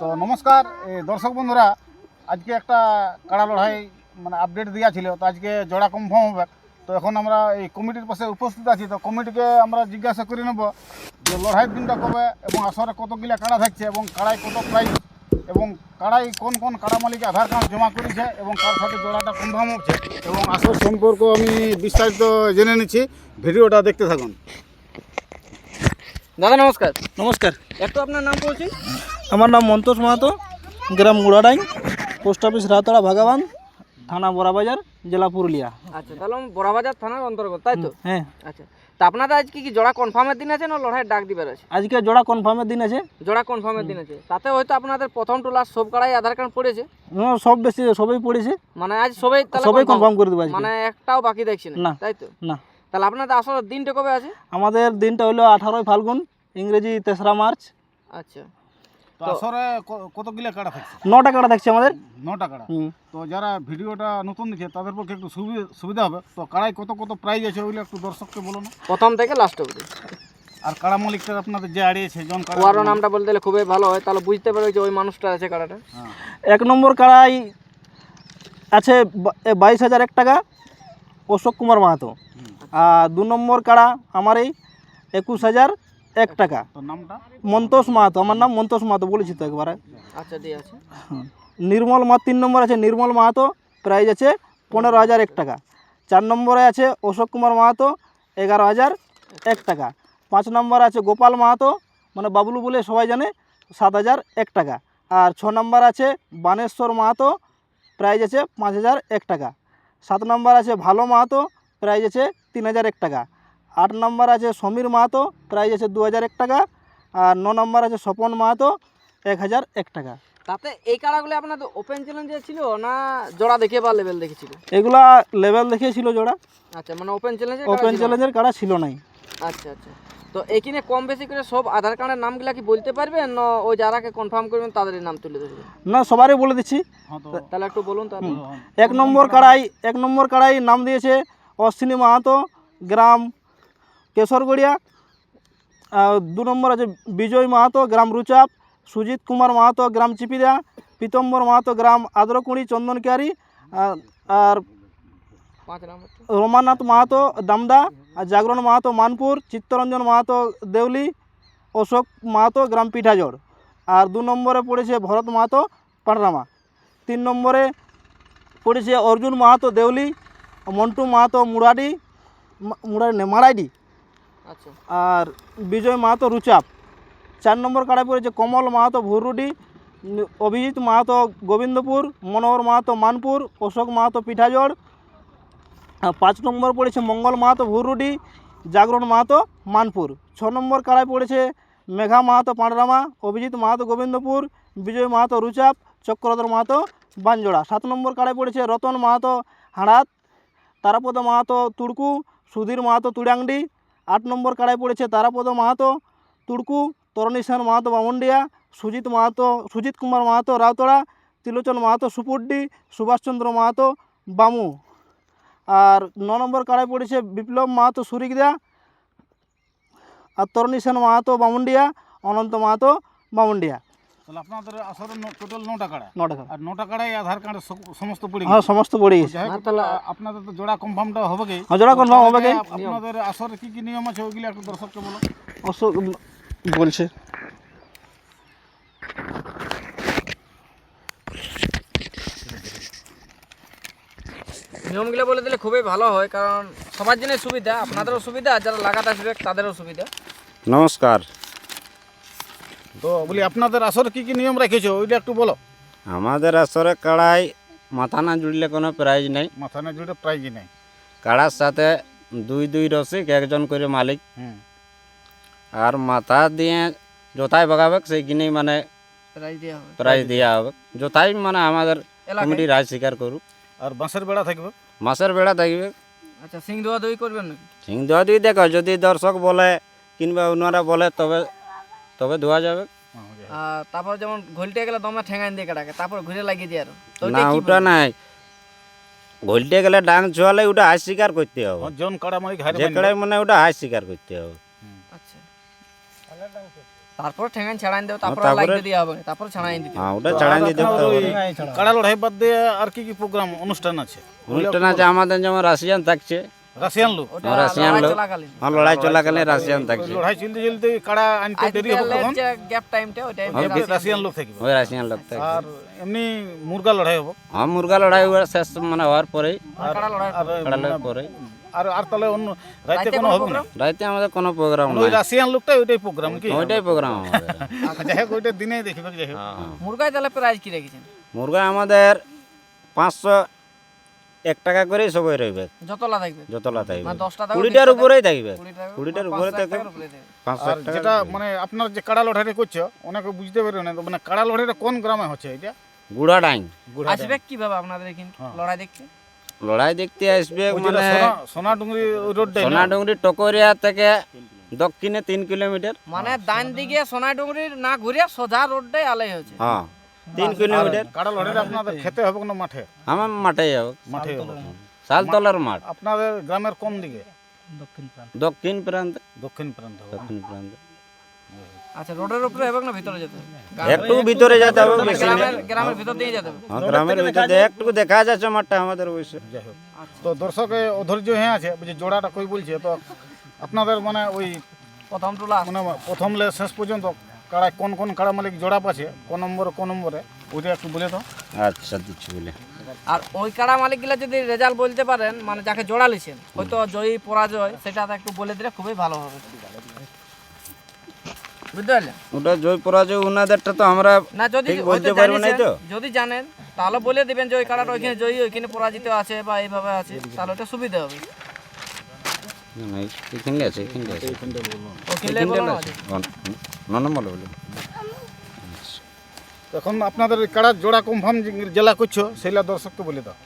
তো নমস্কার এই দর্শক বন্ধুরা আজকে একটা কাড়া লড়াই মানে আপডেট দেওয়া ছিল তো আজকে জোড়া কনফার্ম হবে। তো এখন আমরা এই কমিটির পাশে উপস্থিত আছি তো কমিটিকে আমরা জিজ্ঞাসা করে নেব যে লড়াইয়ের দিনটা কবে এবং আসরে কতগুলা কাড়া থাকছে এবং কাড়াই কত প্রাইস এবং কাড়াই কোন কোন কাড়া মালিক আধার কার্ড জমা করেছে এবং কার সাথে জোড়াটা কনফার্ম হচ্ছে। এবং আসর সম্পর্ক আমি বিস্তারিত জেনে নিচ্ছি ভিডিওটা দেখতে থাকুন। দাদা নমস্কার। নমস্কার। একটু আপনার নাম বলছেন আমার নাম মন্তোষ মাহাতো গ্রাম মুড়াডাই পোস্ট অফিস রাতড়া ভাগাবান থানা বড়াবাজার জেলা পুরুলিয়া। আচ্ছা তাহলে বড়াবাজার থানার অন্তর্গত তাই তো? হ্যাঁ আচ্ছা তা আপনাদের আজকে কি জোড়া কনফার্মের দিন আছে না লড়াইয়ের ডাক দিবার আছে? আজকে জোড়া কনফার্মের দিন আছে। জোড়া কনফার্মের দিন আছে। তাতে হয়তো আপনাদের প্রথম টু লাস্ট সব কাড়াই আধার কার্ড পড়েছে? হ্যাঁ, সব বেশি সবই পড়েছে। মানে আজ সবাই তাহলে সবাই কনফার্ম করে দেবো আজকে। মানে একটাও বাকি দেখছি না না। তাই তো? না। তাহলে আপনাদের আসলে দিনটা কবে আছে? আমাদের দিনটা হলো আঠারোই ফাল্গুন ইংরেজি তেসরা মার্চ। আচ্ছা। তো আসরে ক- কতগুলা থাকছে? নটা কাটা থাকছে আমাদের। নটা। তো যারা ভিডিওটা নতুন তাদের পক্ষে একটু সুবি- সুবিধা হবে। তো কাড়াই কত কত প্রাইজ আছে ওইগুলো একটু দর্শককে বলো না। প্রথম থেকে লাস্ট অবধি। আর কাড়া মালিকটা আপনাদের যে আড়িয়েছে জন কাড়া নামটা খুবই ভালো হয় তাহলে বুঝতে পারবে যে ওই মানুষটা আছে কাড়াটা। হ্যাঁ। এক নম্বর কাড়াই আছে বাইশ হাজার এক টাকা অশোক কুমার মাহাতো। আর দু নম্বর কাড়া আমার এই একুশ হাজার এক টাকা। নামটা? মন্তোষ মাহাতো আমার নাম মন্তোষ মাহাতো বলেছি তো একবারে। আচ্ছা আছে। নির্মল মা তিন নম্বর আছে নির্মল মাহাতো প্রাইজ আছে পনেরো হাজার এক টাকা। চার নম্বরে আছে অশোক কুমার মাহাতো এগারো হাজার এক টাকা। পাঁচ নম্বর আছে গোপাল মাহাতো মানে বাবলু বলে সবাই জানে সাত হাজার এক টাকা। আর ছ নম্বর আছে বানেশ্বর মাহাতো প্রাইজ আছে পাঁচ হাজার এক টাকা। সাত নম্বর আছে ভালো মাহাতো প্রাইজ আছে তিন হাজার এক টাকা। আট নম্বর আছে সমীর মাহাতো প্রাইজ আছে দু হাজার এক টাকা। আর ন নম্বর আছে স্বপন মাহাতো এক হাজার এক টাকা। তাতে এই কাড়াগুলো আপনার ওপেন চ্যালেঞ্জে ছিল না জোড়া দেখে বা লেভেল দেখেছিল এগুলা লেভেল দেখিয়েছিল জোড়া। আচ্ছা মানে ওপেন চ্যালেঞ্জে ওপেন চ্যালেঞ্জের কাড়া ছিল নাই। আচ্ছা আচ্ছা। তো এইখানে কম বেশি করে সব আধার কার্ডের নামগুলা কি বলতে পারবেন না ওই যারাকে কনফার্ম করবেন তাদের নাম তুলে দেবেন না সবারই বলে দিচ্ছি। হ্যাঁ তাহলে একটু বলুন তাহলে এক নম্বর কাড়াই এক নম্বর কাড়াই নাম দিয়েছে অশ্বিনী মাহাতো গ্রাম কেশরগড়িয়া দু নম্বর আছে বিজয় মাহাতো, গ্রাম রুচাপ, সুজিত কুমার মাহাতো, গ্রাম চিপিদা, পীতম্বর মাহাতো, গ্রাম আদ্রকুড়ি, চন্দনকিয়ারি আর- রমানাথ মাহাতো, দামদা, আর জাগরণ মাহাতো, মানপুর, চিত্তরঞ্জন মাহাতো, দেউলি, অশোক মাহাতো, গ্রাম পিঠাজড়। আর দু নম্বরে পড়েছে ভরত মাহাতো, পানরামা। তিন নম্বরে পড়েছে অর্জুন মাহাতো, দেউলি, মন্টু মাহাতো, মুরাডি মুরাডি, মারাইডি। আর বিজয় মাহাতো রুচাপ। চার নম্বর কাড়ায় পড়েছে কমল মাহাতো ভুরুডি, অভিজিৎ মাহাতো গোবিন্দপুর, মনোহর মাহাতো মানপুর, অশোক মাহাতো পিঠাজড়। পাঁচ নম্বর পড়েছে মঙ্গল মাহাতো ভুরুডি, জাগরণ মাহাতো মানপুর। ছ নম্বর কাড়ায় পড়েছে মেঘা মাহাতো পাঁড়রামা অভিজিৎ মাহাতো গোবিন্দপুর, বিজয় মাহাতো রুচাপ, চক্রধর মাহাতো বানজোড়া সাত নম্বর কাড়ায় পড়েছে রতন মাহাতো হাড়াত, তারাপদ মাহাতো তুড়কু, সুধীর মাহাতো তুড়াংডি আট নম্বর কাড়ায় পড়েছে তারাপদ মাহাতো, তুড়কু তরণীশান মাহাতো বামুন্ডিয়া, সুজিত মাহাতো, সুজিত কুমার মাহাতো রাউতড়া ত্রিলোচন মাহাতো সুপুড্ডি, সুভাষচন্দ্র মাহাতো বামু। আর ন নম্বর কাড়ায় পড়েছে বিপ্লব মাহাতো সুরিকদা আর তরণীশান মাহাতো বামুন্ডিয়া, অনন্ত মাহাতো বামুন্ডিয়া। তাহলে আপনাদের আসরে টোটাল নটা কাড়া। ন টাকা আর নটা কাড়াই আধার কার্ড সমস্ত পড়ে হ্যাঁ সমস্ত পড়ে গেছে। তাহলে- আপনাদের তো জোড়া কনফার্মটা হবে কি হ্যাঁ জোড়া হবে কি? আপনাদের আসরে কি কি নিয়ম আছে ওইগুলো একটু দর্শককে বলো। অশোক বলছে। নিয়মগুলো বলে দিলে খুবই ভালো হয় কারণ সবার জন্য সুবিধা আপনাদেরও সুবিধা আর যারা লাগাতে আসবে তাদেরও সুবিধা। নমস্কার। তো বলি আপনাদের আসরে কি কি নিয়ম রেখেছো? ওইটা একটু বলো। আমাদের আসরে কাড়াই মাথা না জুড়লে কোনো প্রাইজ নেই। মাথা না জুড়ে প্রাইজই নেই। কাড়ার সাথে দুই দুই রসিক একজন করে মালিক। আর মাথা দিয়ে যথাই বাগাবে সেইখানেই মানে প্রাইজ দেওয়া হবে। প্রাইজ যথাই মানে আমাদের কমিটি রাজ স্বীকার করুক। আর বাঁশের বেড়া থাকবে? মাসের বেড়া থাকবে। আচ্ছা সিং ধোয়া দই করবেন নাকি? সিং ধোয়া দুই দেখো যদি দর্শক বলে কিংবা ওনারা বলে তবে তবে ধোয়া যাবে। তারপর যেমন ঘুলটে গেলে দমে ঠেঙাই দিয়ে কাটাকে তারপর ঘুরে লাগিয়ে দিয়ে আরও। না ওটা নাই। ঘুলতে গেলে ডাং ছোয়ালে ওটা হাই শিকার করতে হবে। জন কাড়া মালিক হারে যে কাড়াই মানে ওটা হাই শিকার করতে হবে। আচ্ছা। তারপর ঠেঙ্গান ছাড়াই দেবে তারপর তারপরে- লাইক দিয়ে হবে তারপর ছাড়াই দিতে হ্যাঁ ওটা ছাড়াই দিতে হবে। কাড়া লড়াই বাদ দিয়ে আর কি কি প্রোগ্রাম অনুষ্ঠান আছে? অনুষ্ঠান আছে আমাদের যেমন রাশিয়ান থাকছে রাশিয়ান লোক। রাশিয়ান লড়াই লোক। হ্যাঁ লড়াই চলাকালীন রাশিয়ান থাকছে। লড়াই চলতে চলতে কাড়া আনতে দেরি হবে তখন? গ্যাপ টাইমটা ওই টাইমে রাশিয়ান- লোক থাকবে। ওই রাশিয়ান লোক থাকছে। আর এমনি মুরগা লড়াই হবে? হ্যাঁ মুরগা লড়াই ওর শেষ মানে হওয়ার পরেই। আর কাড়া লড়াই আর কাড়া লড়াই পরেই। আর আর তাহলে অন্য রাইতে কোনো হবে না? রাইতে আমাদের কোনো প্রোগ্রাম ওই রাশিয়ান লোকটাই ওইটাই প্রোগ্রাম কি? ওইটাই প্রোগ্রাম আমাদের। যাই হোক ওইটা দিনেই দেখবে যাই হোক। মুরগায় তাহলে প্রাইজ কি রেখেছেন? মুরগা আমাদের পাঁচশো এক টাকা করেই সবাই রইবে। যতলা থাকবে। যতলা থাকবে। মানে কুড়িটার উপরেই থাকবে। কুড়িটার উপরে থাকবে। টাকার উপরে থাকবে। পাঁচশো আর যেটা মানে আপনার যে কাড়া লড়াইটা করছ অনেকে বুঝতে পারবে না মানে কাড়া লড়াইটা কোন গ্রামে হচ্ছে এটা? গুড়া ডাইন আসবে কীভাবে আপনাদের এখানে? লড়াই দেখতে? লড়াই দেখতে আসবে মানে সোনা ডুঙ্গরি রোডটাই সোনাডুঙ্গরি টকরিয়া থেকে দক্ষিণে তিন কিলোমিটার। মানে ডান দিকে সোনাডুঙ্গরির না ঘুরে সোজা রোডটাই আলাই হচ্ছে হ্যাঁ। তিন কিলোমিটার। কাড়া লড়াইটা আপনাদের খেতে হবে না মাঠে? আমার মাঠে যাব মাঠে হবে। শালতলার মাঠ। আপনাদের গ্রামের কোন দিকে? দক্ষিণ প্রান্ত। দক্ষিণ প্রান্ত। দক্ষিণ প্রান্ত আচ্ছা রোডের উপরে হবে না ভিতরে যেতে একটু ভিতরে যেতে হবে বেশি গ্রামের গ্রামের ভিতর দিয়ে যেতে হবে। হ্যাঁ, গ্রামের ভিতরে একটু দেখা যাচ্ছে মাঠটা আমাদের অবশ্য তো দর্শকে অধৈর্য হয়ে আছে যে জোড়াটা কই বলছে তো আপনাদের মানে ওই প্রথম টুলা। মানে প্রথম লে শেষ পর্যন্ত কাড়ায় কোন কোন কাড়া মালিক জোড়া পাচ্ছে কোন নম্বরে কোন নম্বরে ওইটা একটু বলে দাও। আচ্ছা দিচ্ছি বলে। আর ওই কাড়া মালিকগুলা যদি রেজাল্ট বলতে পারেন মানে যাকে জোড়া লিছেন হয়তো জয়ী পরাজয় সেটা একটু বলে দিলে খুবই ভালো হবে। বুঝতে পারলেন? ওটা জয় পরাজয় উনাদেরটা তো আমরা না যদি বলতে পারব না তো। যদি জানেন তাহলে বলে দিবেন যে ওই কাড়াটা ওইখানে জয়ী ওইখানে পরাজিত আছে বা এইভাবে আছে তাহলে ওটা সুবিধা হবে। না, না, এখানে আছে এখানে আছে। ওখানে বলো না নম্বর বলো এখন আপনাদের কাড়ার জোড়া কনফার্ম জেলা করছ সেইলা দর্শককে বলে দাও।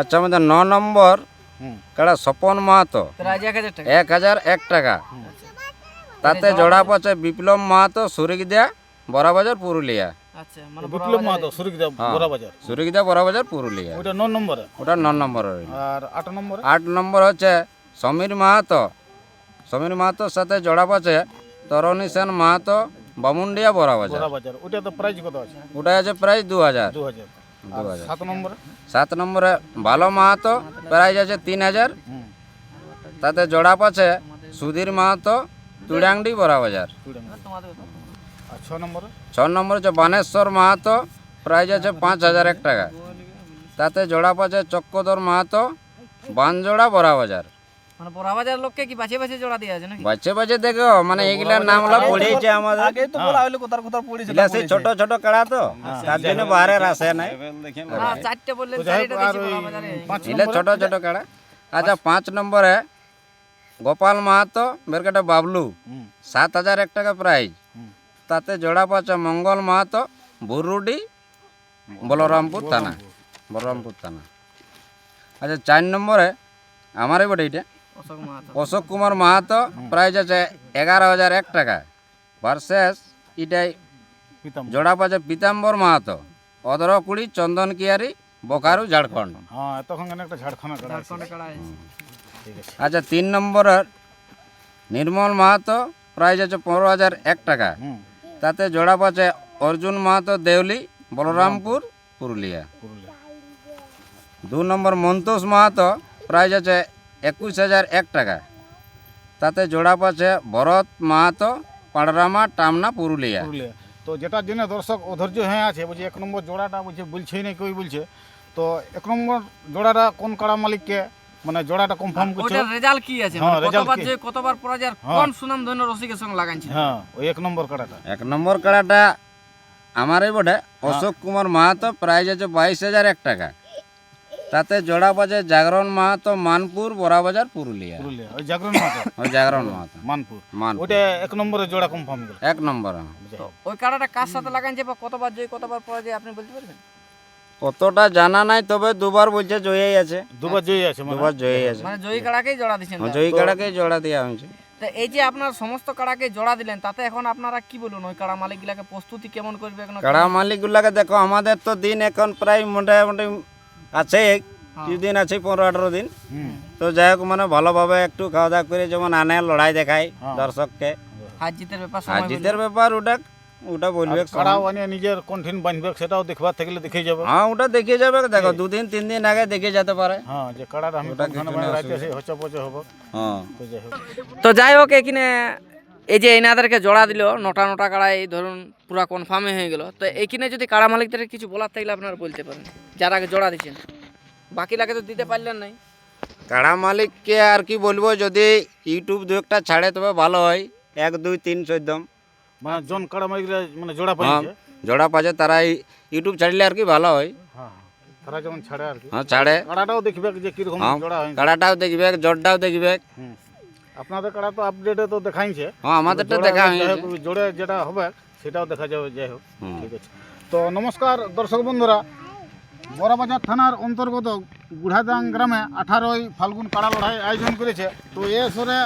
আচ্ছা আমাদের ন নম্বর কাড়া স্বপন মাহাতো। এক হাজার এক টাকা। তাতে জোড়া পচে বিপ্লব মাহাতো সুরিকদিয়া বড়াবাজার পুরুলিয়া। আচ্ছা মানে বিপ্লব মাহাতো সুরিকদা বড়াবাজার। পুরুলিয়া। ন নম্বরে। ওটা ন নম্বর আর আট নম্বরে? আট নম্বর হচ্ছে সমীর মাহাতো। সমীর মাহাতোর সাথে জোড়া পচে তরণী সেন মাহাতো বামুন্ডিয়া বড়া বাজার। ওইটা তো প্রাইস কত আছে? ওটা আছে প্রায় দু হাজার দু হাজার সাত নম্বরে? সাত নম্বরে ভালো মাহাতো প্রাইজ আছে তিন হাজার তাতে জোড়া পাচ্ছে সুধীর মাহাতো তুড়াংডি তোমাদের আর ছ নম্বরে? ছ নম্বর বানেশ্বর মাহাতো প্রাইজ আছে পাঁচ হাজার এক টাকা। তাতে জোড়া পাচ্ছে চক্রধর মাহাতো বানজোড়া বড়াবাজার মানে বড়া বাজার লোককে কি বাঁচিয়ে বাঁচিয়ে জোড়া দিয়ে আছে নাকি? বাচ্চা বাচ্চা দেখো মানে এইগুলার নামগুলো পড়েছে আমাদের। আগে তো বলা হইল কোথার কোথার পড়েছিল এগুলা সেই ছোট ছোট কাড়া তো। তার জন্য বাইরে আসে নাই। না চারটে যাই হোক চারটে আর দেখছি বাজারে পাঁচ এগুলা ছোট ছোট কাড়া। আচ্ছা পাঁচ নম্বরে গোপাল মাহাতো বেরকাটা বাবলু। সাত হাজার এক টাকা প্রাইজ তাতে জোড়া পাচ্ছে মঙ্গল মাহাতো বুরুডি বলরামপুর থানা। বলরামপুর থানা। আচ্ছা চার নম্বরে আমারই বটে এটা। অশোক কুমার মাহাতো প্রাইজ আছে এগারো হাজার এক টাকা ভার্সেস এটাই জোড়া পাচ্ছে পীতাম্বর মাহাতো অদরকুড়ি চন্দন কিয়ারি বোকারু ঝাড়খণ্ড। হ্যাঁ কাড়া কাড়া আচ্ছা তিন নম্বরের নির্মল মাহাতো প্রাইজ আছে পনেরো হাজার এক টাকা। তাতে জোড়া পাচ্ছে অর্জুন মাহাতো দেউলি বলরামপুর পুরুলিয়া। পুরুলিয়া। দু নম্বর মন্তোষ মাহাতো প্রাইজ আছে একুশ হাজার এক টাকা। তাতে জোড়া পাচ্ছে ভরত মাহাতো পাড়রামা টামনা পুরুলিয়া। পুরুলিয়া। তো যেটার জন্য দর্শক অধৈর্য হয়ে আছে বলছে এক নম্বর জোড়াটা বলছে বলছেই না কেউ বলছে। তো এক নম্বর জোড়াটা কোন কাড়া মালিককে মানে জোড়াটা কনফার্ম করছে? ওটার রেজাল্ট কি আছে? হ্যাঁ, মানে কতবার কি? যে কতবার পরাজয় হ্যাঁ। কোন সুনাম ধন্য রসিকের সঙ্গে লাগাইছে? হ্যাঁ ওই এক নম্বর কাড়াটা। এক নম্বর কাড়াটা আমারই বটে। অশোক কুমার মাহাতো প্রাইজ আছে বাইশ হাজার এক টাকা। তাতে জোড়া পাচ্ছে জাগরণ মাহাতো মানপুর বড়াবাজার পুরুলিয়া। পুরুলিয়া ওই জাগরণ মাঠে ওই জাগরণ মাহাতো। মানপুর। মানপুর। ওইটা এক নম্বরে জোড়া কনফার্ম গেল। এক নম্বর। ওই কাড়াটা কার সাথে লাগাইছে বা কতবার জয় কতবার পরাজয় আপনি বলতে পারবেন? কতটা জানা নাই তবে দুবার বলছে জয়ই আছে। দুবার জয়ী আছে মানে? দুবার জয়ই আছে। মানে জয়ী কাড়াকেই জোড়া দিচ্ছেন হ্যাঁ, জয়ী কাড়াকে জোড়া দেওয়া হয়েছে। তো এই যে আপনার সমস্ত কাড়াকে জোড়া দিলেন তাতে এখন আপনারা কি বলুন ওই কাড়া মালিকগুলাকে প্রস্তুতি কেমন করবে এখন? কাড়া মালিকগুলাকে দেখো আমাদের তো দিন এখন প্রায় মোটামুটি আছে কিছুদিন আছে পনেরো আঠারো দিন। তো যাই হোক মানে ভালোভাবে একটু খাওয়া দাওয়া করে যেমন আনে লড়াই দেখায় হ্যাঁ। দর্শককে। হার ব্যাপার ওটা ওটা বলবে আর কাড়াও নিজের কণ্ঠিন বাঁধবে সেটাও দেখবার থাকলে দেখে যাবে। হ্যাঁ ওটা দেখে যাবে। দেখো দুদিন তিন দিন আগে দেখে যেতে পারে। হ্যাঁ যে কাড়াটা আমি ওটা কোনখানে কিছু বাঁধে না রাখতে সেই হচ্ছে পচে হব। হ্যাঁ। তো যাই হোক। তো যাই হোক এখানে এই যে এনাদেরকে জোড়া দিল নটা নটা কাড়াই ধরুন পুরা কনফার্মে হয়ে গেল। তো এইখানে যদি কাড়া মালিকদের কিছু বলার থাকলে আপনারা বলতে পারেন যারা আগে জোড়া দিচ্ছেন। বাকি লাগে তো দিতে পারলেন নাই। কাড়া মালিককে আর কি বলব যদি ইউটিউব দু একটা ছাড়ে তবে ভালো হয়। এক দুই তিন চোদ্দম মানে জন কাড়া মাইকরা মানে জোড়া হ্যাঁ পাইছে জোড়া পাচ্ছে তারা ইউটিউব ছাড়লে আর কি ভালো হয়। হ্যাঁ হ্যাঁ। তারা যেমন ছাড়ে আর কি। হ্যাঁ ছাড়ে। কাড়াটাও দেখবে যে কীরকম হ্যাঁ জোড়া হয়েছে। কাড়াটাও দেখবে জোরটাও দেখবে হুম। আপনাদের কাড়া তো আপডেটে তো দেখাইছে। হ্যাঁ আমাদেরটা দেখা হয়েছে। জোড়ে যেটা হবে সেটাও দেখা যাবে যাই হোক ঠিক আছে। তো নমস্কার দর্শক বন্ধুরা বড়বাজার থানার অন্তর্গত গুড়াদাং গ্রামে আঠারোই ফাল্গুন কাড়া লড়াই আয়োজন করেছে। তো এ সরে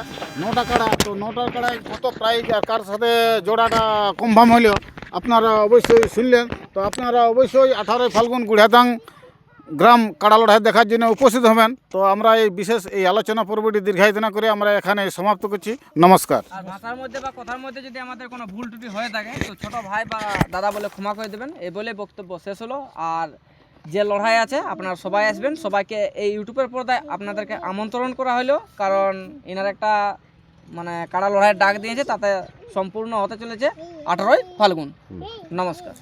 নটা কাড়া তো নটার কাড়ায় কত প্রাইজ আর কার সাথে জোড়াটা কনফার্ম হইল আপনারা অবশ্যই শুনলেন। তো আপনারা অবশ্যই আঠারোই ফাল্গুন গুড়াদাং গ্রাম কাড়া লড়াই দেখার জন্য উপস্থিত হবেন। তো আমরা এই বিশেষ এই আলোচনা পর্বটি দীর্ঘায়িত না করে আমরা এখানে সমাপ্ত করছি। নমস্কার। আর ভাষার মধ্যে বা কথার মধ্যে যদি আমাদের কোনো ভুল ত্রুটি হয়ে থাকে, তো ছোট ভাই বা দাদা বলে ক্ষমা করে দেবেন। এই বলে বক্তব্য শেষ হলো। আর যে লড়াই আছে, আপনারা সবাই আসবেন। সবাইকে এই ইউটিউবের পর্দায় আপনাদেরকে আমন্ত্রণ করা হলো। কারণ এনার একটা মানে কাড়া লড়াইয়ের ডাক দিয়েছে, তাতে সম্পূর্ণ হতে চলেছে। আঠারোই ফাল্গুন। নমস্কার।